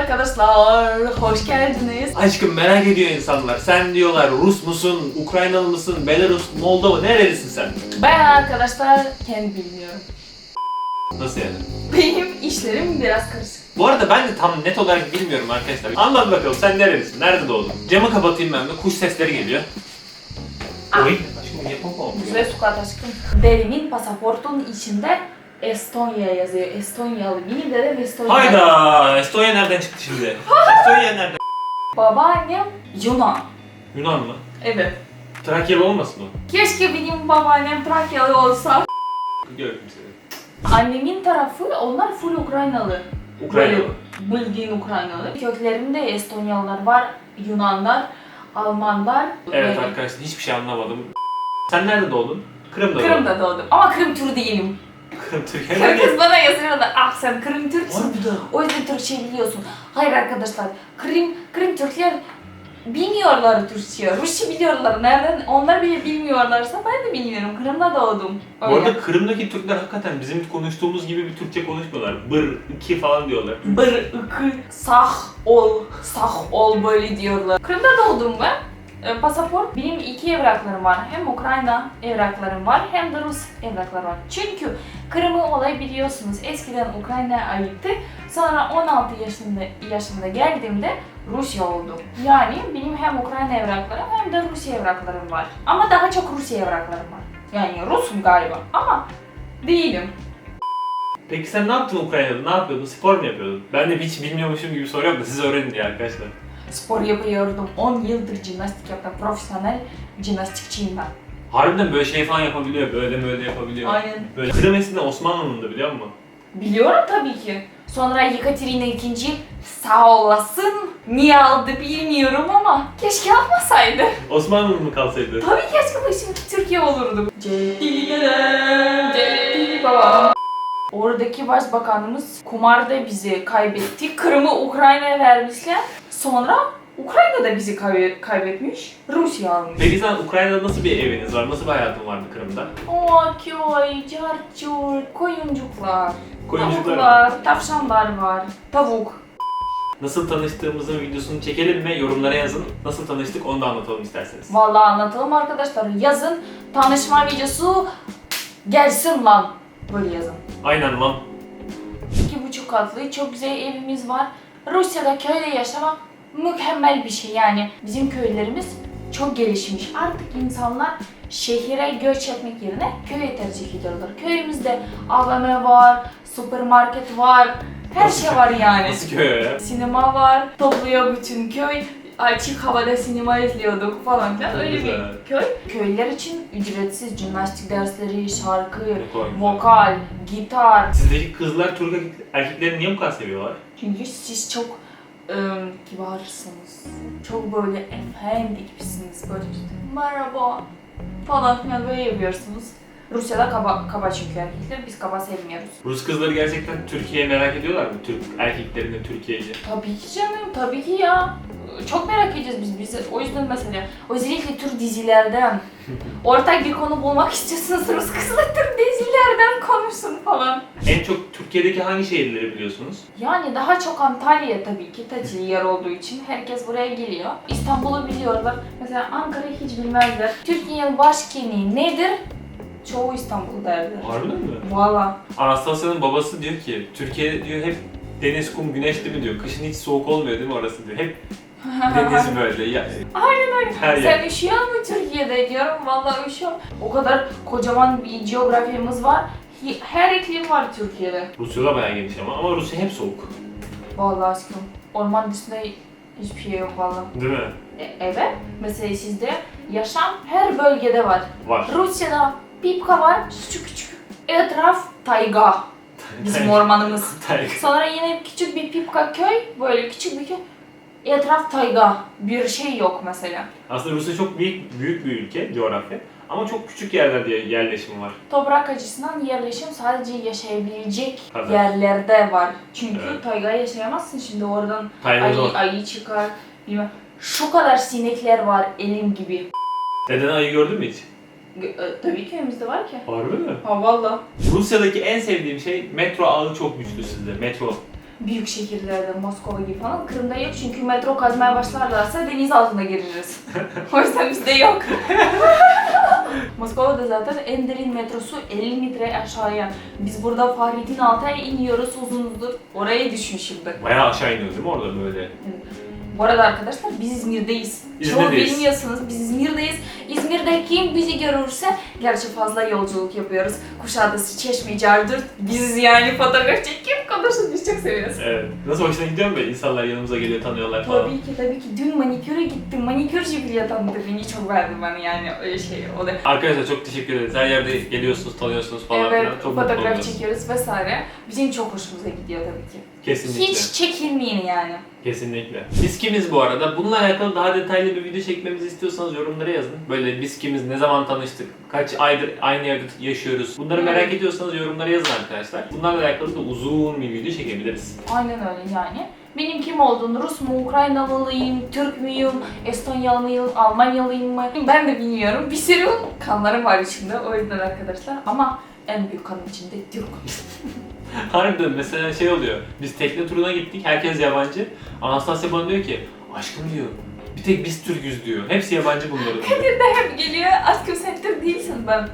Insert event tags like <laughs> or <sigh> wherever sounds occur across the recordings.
arkadaşlar, hoş geldiniz. Aşkım merak ediyor insanlar. Sen diyorlar Rus musun, Ukraynalı mısın, Belarus, Moldova nerelisin sen? Ben arkadaşlar kendi bilmiyorum. Nasıl yani? Benim işlerim biraz karışık. Bu arada ben de tam net olarak bilmiyorum arkadaşlar. Anlat bakalım sen nerelisin, nerede doğdun? Camı kapatayım ben de kuş sesleri geliyor. Oy, aşkım yapamam. Güzel sukat aşkım. Derimin pasaportun içinde Estonya yazıyor. Estonyalı benim dedem Estonya. Hayda! Estonya nereden çıktı şimdi? <laughs> Estonya nereden? Babaannem Yunan. Yunan mı? Evet. Trakyalı olmasın o? Keşke benim babaannem Trakyalı olsa. Gördüm seni. Annemin tarafı onlar full Ukraynalı. Ukraynalı. Böyle Bildiğin Ukraynalı. Köklerimde Estonyalılar var, Yunanlar, Almanlar. Evet Böyle- arkadaşlar hiçbir şey anlamadım. Sen nerede doğdun? Kırım'da doğdun. Kırım'da doğdum. Ama Kırım Türü değilim. Kırım? Herkes bana yazıyorlar. Ah sen Kırım Türksün. Harbiden. O yüzden Türkçe biliyorsun. Hayır arkadaşlar. Kırım, Kırım Türkler bilmiyorlar Türkçe. Rusça biliyorlar. Nereden? Onlar bile bilmiyorlarsa ben de bilmiyorum. Kırım'da doğdum. Bu Öyle. arada Kırım'daki Türkler hakikaten bizim konuştuğumuz gibi bir Türkçe konuşmuyorlar. Bır, iki falan diyorlar. Bir, iki, sah ol, sah ol böyle diyorlar. Kırım'da doğdum ben. E, pasaport, benim iki evraklarım var. Hem Ukrayna evraklarım var hem de Rus evraklarım var. Çünkü Kırım'ı olay biliyorsunuz. Eskiden Ukrayna'ya aitti. Sonra 16 yaşında, yaşında geldiğimde Rusya oldu. Yani benim hem Ukrayna evraklarım hem de Rusya evraklarım var. Ama daha çok Rusya evraklarım var. Yani Rusum galiba ama değilim. Peki sen ne yaptın Ukrayna'da? Ne yapıyordun? Spor mu yapıyordun? Ben de hiç bilmiyormuşum gibi soruyorum da siz öğrenin diye arkadaşlar. Spor yapıyordum. 10 yıldır jimnastik yaptım. Profesyonel jimnastikçiyim ben. Harbiden böyle şey falan yapabiliyor, böyle böyle yapabiliyor. Aynen. Böyle Kırım eskiden Osmanlı'nın da biliyor musun? Biliyorum tabii ki. Sonra Yekaterina II sağ olasın. Niye aldı bilmiyorum ama keşke almasaydı. Osmanlı'nın mı kalsaydı? Tabii keşke başımki Türkiye olurdu. Ceddili babam. Oradaki başbakanımız kumarda bizi kaybetti. Kırım'ı Ukrayna'ya vermişler. Sonra Ukrayna da bizi kaybe- kaybetmiş. Rusya almış. Peki sen Ukrayna'da nasıl bir eviniz var? Nasıl bir hayatın vardı Kırım'da? O köy, carçur, koyuncuklar, Koyuncuklar tavuklar, tavşanlar var, tavuk. Nasıl tanıştığımızın videosunu çekelim mi? Yorumlara yazın. Nasıl tanıştık onu da anlatalım isterseniz. Vallahi anlatalım arkadaşlar. Yazın tanışma videosu gelsin lan. Böyle yazın. Aynen lan. İki buçuk katlı çok güzel evimiz var. Rusya'da köyde yaşamak mükemmel bir şey yani. Bizim köylerimiz çok gelişmiş. Artık insanlar şehire göç etmek yerine köye tercih ediyorlar. Köyümüzde AVM var, süpermarket var, her şey var yani. Nasıl köy ya? Sinema var, topluyor bütün köy. Açık havada sinema izliyorduk falan filan. Öyle Güzel. bir köy. Köylüler için ücretsiz jimnastik dersleri, şarkı, Ne vokal, gitar. Sizdeki kızlar Türk erkek- erkekleri niye bu kadar seviyorlar? Çünkü siz çok ım, kibarsınız. Çok böyle efendi gibisiniz. Böyle işte merhaba falan filan böyle yapıyorsunuz. Rusya'da kaba, kaba çünkü erkekler. Biz kaba sevmiyoruz. Rus kızları gerçekten Türkiye'yi merak ediyorlar mı? Türk erkeklerini Türkiye'yi. Tabii ki canım, tabii ki ya. Çok merak ediyoruz biz bizi. O yüzden mesela özellikle Türk dizilerden ortak bir konu bulmak istiyorsanız Rus kızla Türk dizilerden konuşsun falan. En çok Türkiye'deki hangi şehirleri biliyorsunuz? Yani daha çok Antalya tabii ki tatil yer olduğu için herkes buraya geliyor. İstanbul'u biliyorlar. Mesela Ankara'yı hiç bilmezler. Türkiye'nin başkenti nedir? Çoğu İstanbul derler. Harbiden mi? Valla. Anastasya'nın babası diyor ki Türkiye diyor hep deniz, kum, güneş değil mi diyor. Kışın hiç soğuk olmuyor değil mi orası diyor. Hep deniz <laughs> böyle. Ya, Aynen öyle. Her yer. Sen üşüyor mu Türkiye'de diyorum. Valla üşüyorum. O kadar kocaman bir coğrafyamız var. Her iklim var Türkiye'de. Rusya'da bayağı geniş ama ama Rusya hep soğuk. Vallahi aşkım. Orman dışında hiçbir şey yok valla. Değil mi? E, evet. Mesela sizde yaşam her bölgede var. Var. Rusya'da pipka var. Küçük küçük. Etraf tayga. Bizim ormanımız. <laughs> Sonra yine küçük bir pipka köy. Böyle küçük bir köy. Etraf tayga. Bir şey yok mesela. Aslında Rusya çok büyük büyük bir ülke, coğrafya. Ama çok küçük yerlerde yerleşim var. Toprak açısından yerleşim sadece yaşayabilecek Tabii. yerlerde var. Çünkü Evet. tayga yaşayamazsın şimdi oradan zor. ayı, ayı çıkar. Bilmem. Şu kadar sinekler var elim gibi. Neden ayı gördün mü hiç? E, Tabii ki evimizde var ki. Harbi mi? Ha valla. Rusya'daki en sevdiğim şey metro ağı çok güçlü sizde. Metro. Büyük şehirlerde Moskova gibi falan. Kırım'da yok çünkü metro kazmaya başlarlarsa deniz altına gireriz. <laughs> o yüzden bizde yok. <laughs> Moskova'da zaten en derin metrosu 50 metre aşağıya. Biz burada Fahrettin Altay'a iniyoruz uzundur. Oraya düşün şimdi. Bayağı aşağı iniyor değil mi orada böyle? Bu arada arkadaşlar biz İzmir'deyiz. Çoğu İzmir'deyiz. bilmiyorsunuz biz İzmir'deyiz. İzmir'de kim bizi görürse, gerçi fazla yolculuk yapıyoruz. Kuşadası, Çeşme, Cardır. Biz yani fotoğraf çekip konuşup biz çok seviyoruz. Evet. Nasıl hoşuna gidiyor mu böyle? İnsanlar yanımıza geliyor, tanıyorlar falan. Tabii ki tabii ki dün maniküre gittim. Manikürcü bile tanıdı beni. Çok beğendim ben yani öyle şey. O da Arkadaşlar çok teşekkür ederiz. Her yerde geliyorsunuz, tanıyorsunuz falan evet, filan. Çok mutlu fotoğraf oluyoruz. çekiyoruz vesaire. Bizim çok hoşumuza gidiyor tabii ki. Kesinlikle. Hiç çekinmeyin yani. Kesinlikle. Biz kimiz bu arada? Bununla alakalı daha detaylı bir video çekmemizi istiyorsanız yorumlara yazın. Böyle biz kimiz, ne zaman tanıştık, kaç aydır aynı yerde yaşıyoruz. Bunları merak ediyorsanız yorumlara yazın arkadaşlar. Bunlarla alakalı da uzun bir video çekebiliriz. Aynen öyle yani. Benim kim olduğunu, Rus mu, Ukraynalıyım, Türk müyüm, Estonyalı mıyım, Almanyalıyım mı? Ben de bilmiyorum. Bir sürü kanlarım var içinde o yüzden arkadaşlar. Ama en büyük kanım içinde Türk. <laughs> <laughs> Harbiden mesela şey oluyor. Biz tekne turuna gittik. Herkes yabancı. Anastasya bana diyor ki aşkım diyor. Bir tek biz Türk'üz diyor. Hepsi yabancı bunların diyor. Hep geliyor, aşkım sen Türk değilsin ben.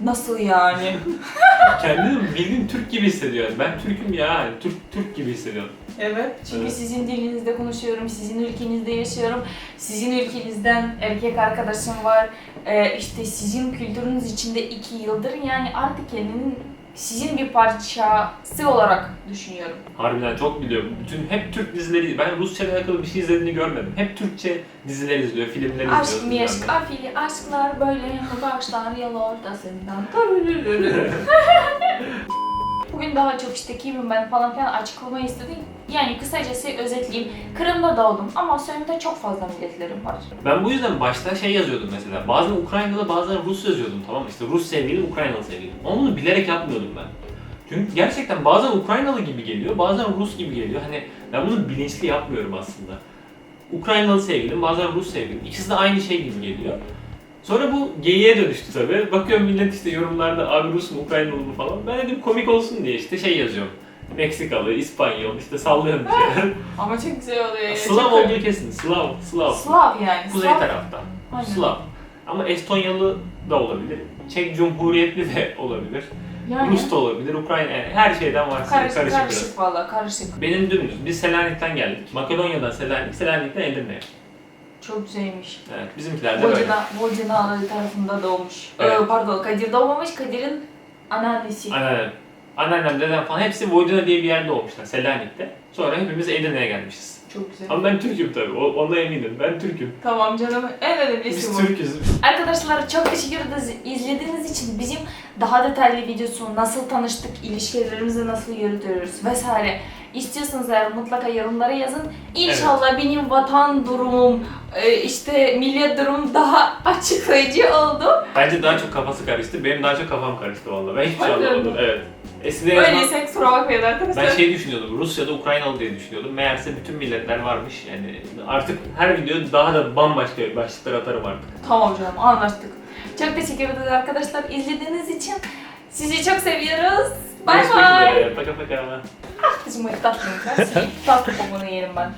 Nasıl yani? <laughs> Kendini bildiğin Türk gibi hissediyor. Yani Ben Türk'üm ya. Türk Türk gibi hissediyorum. Evet. Çünkü Evet. sizin dilinizde konuşuyorum, sizin ülkenizde yaşıyorum. Sizin ülkenizden erkek arkadaşım var. Ee, işte sizin kültürünüz içinde iki yıldır yani artık kendinin sizin bir parçası olarak düşünüyorum. Harbiden çok biliyorum. Bütün hep Türk dizileri. Ben Rusça ile alakalı bir şey izlediğini görmedim. Hep Türkçe diziler izliyor, filmler izliyor. Aşk meşk, afili aşklar böyle başlar yol ortasından. <laughs> Bugün daha çok işte kimim ben falan filan açıklamayı istedim. Yani kısacası özetleyeyim. Kırım'da doğdum ama soyumda çok fazla milletlerim var. Ben bu yüzden başta şey yazıyordum mesela. Bazen Ukraynalı bazen Rus yazıyordum tamam? İşte Rus sevgilim, Ukraynalı sevgilim. Ama bunu bilerek yapmıyordum ben. Çünkü gerçekten bazen Ukraynalı gibi geliyor, bazen Rus gibi geliyor. Hani ben bunu bilinçli yapmıyorum aslında. Ukraynalı sevgilim, bazen Rus sevgilim. İkisi de aynı şey gibi geliyor. Sonra bu geyiğe dönüştü tabii. Bakıyorum millet işte yorumlarda abi Rus mu Ukraynalı mı falan. Ben dedim komik olsun diye işte şey yazıyorum. Meksikalı, İspanyol, işte sallıyorum bir şeyler. <laughs> Ama çok güzel oluyor. Slav Çok- olduğu kesin. Slav, Slav. Slav yani. Kuzey Slav. taraftan. Aynen. Slav. Ama Estonyalı da olabilir. Çek Cumhuriyetli de olabilir. Yani Rus da olabilir. Ukrayna yani her şeyden var. karışık, karışık, karışık, biraz. valla karışık. Benim dümdüz. Biz Selanik'ten geldik. Makedonya'dan Selanik, Selanik'ten Edirne'ye. Çok güzelmiş. Evet, bizimkiler de böyle. Vojina Analı tarafında doğmuş. Evet. Ee, pardon, Kadir doğmamış. Kadir'in anneannesi. Anneannem, anneannem, dedem falan hepsi Vojina diye bir yerde doğmuşlar Selanik'te. Sonra hepimiz Edirne'ye gelmişiz. Çok güzel. Ama ben Türk'üm tabii. O, ona eminim. Ben Türk'üm. Tamam canım. En önemlisi Biz bu. Türk'üz. Arkadaşlar çok teşekkür ederiz izlediğiniz için. Bizim daha detaylı videosu, nasıl tanıştık, ilişkilerimizi nasıl yürütüyoruz vesaire. İstiyorsanız eğer mutlaka yorumlara yazın. İnşallah benim vatan durumum, e, işte millet durumum daha <laughs> açıklayıcı oldu. Bence daha çok kafası karıştı. Benim daha çok kafam karıştı vallahi. Ben hiçbir şey Hadi anlamadım. Evet. Eskiden Öyleyse kusura bakmayın arkadaşlar. Ben şey düşünüyordum, Rusya'da Ukraynalı diye düşünüyordum. Meğerse bütün milletler varmış. Yani artık her video daha da bambaşka başlıklar atarım artık. Tamam canım anlaştık. Çok teşekkür ederiz arkadaşlar izlediğiniz için. Sizi çok seviyoruz. Bay bay. Paka paka. Kızım tatlım. <laughs> Tatlı kokunu yerim ben.